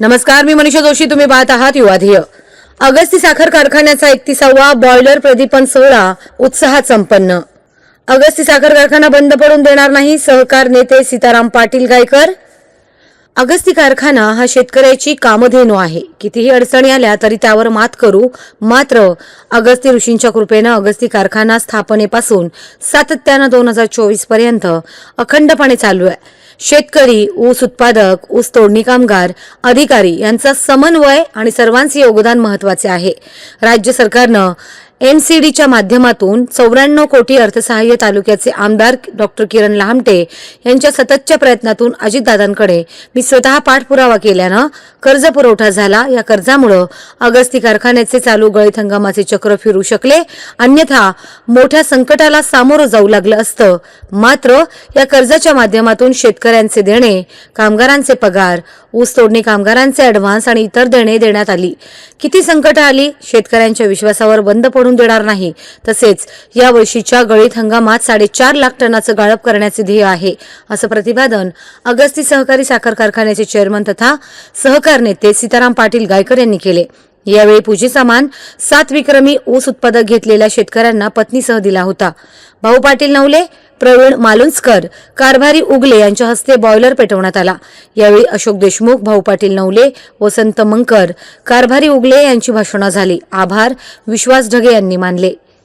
नमस्कार मी मनीषा जोशी. तुम्ही पाहत आहात युवाधिय. अगस्ती साखर कारखान्याचा एकतीसावा बॉयलर प्रदीपन सोहळा उत्साहात संपन्न. अगस्ती साखर कारखाना बंद पडून देणार नाही सहकार नेते सीताराम पाटील गायकर. अगस्ती कारखाना हा शेतकऱ्याची कामधेनू आहे. कितीही अडचणी आल्या तरी त्यावर मात करू मात्र अगस्ती ऋषींच्या कृपेनं अगस्ती कारखाना स्थापनेपासून सातत्यानं दोन हजार चोवीसपर्यंत अखंडपणे चालू आहे. शेतकरी ऊस उत्पादक ऊस तोडणी कामगार अधिकारी यांचा समन्वय आणि सर्वांचे योगदान महत्त्वाचे आहे. राज्य सरकारनं एनसीडीच्या माध्यमातून चौऱ्याण्णव कोटी अर्थसहाय्य तालुक्याचे आमदार डॉक्टर किरण लहामटे यांच्या सततच्या प्रयत्नातून अजितदादांकडे मी स्वतः पाठपुरावा केल्यानं कर्ज पुरवठा झाला. या कर्जामुळं अगस्ती कारखान्याचे चालू गळीत हंगामाचे चक्र फिरू शकले. अन्यथा मोठ्या संकटाला सामोरं जाऊ लागलं असतं. मात्र या कर्जाच्या माध्यमातून शेतकरी शेतकऱ्यांचे देणे कामगारांचे पगार ऊस तोडणी कामगारांचे ऍडव्हान्स आणि इतर देणे देण्यात आली. किती संकट आली? शेतकऱ्यांच्या विश्वासावर बंद पडून देणार नाही. तसेच या वर्षीच्या गळीत हंगामात साडेचार लाख टनाचं गाळप करण्याचे ध्येय आहे असं प्रतिपादन अगस्ती सहकारी साखर कारखान्याचे चेअरमन तथा सहकार नेते सीताराम पाटील गायकर यांनी केले. यावेळी पूजेचा मान सात विक्रमी ऊस उत्पादक घेतलेल्या शेतकऱ्यांना पत्नीसह दिला होता. भाऊ पाटील नवले प्रवीण मालुंजकर कारभारी उगले यांच्या हस्ते बॉयलर पेटवण्यात आला. यावेळी अशोक देशमुख भाऊ पाटील नवले वसंत मंकर कारभारी उगले यांची भाषणं झाली. आभार विश्वास ढगे यांनी मानले.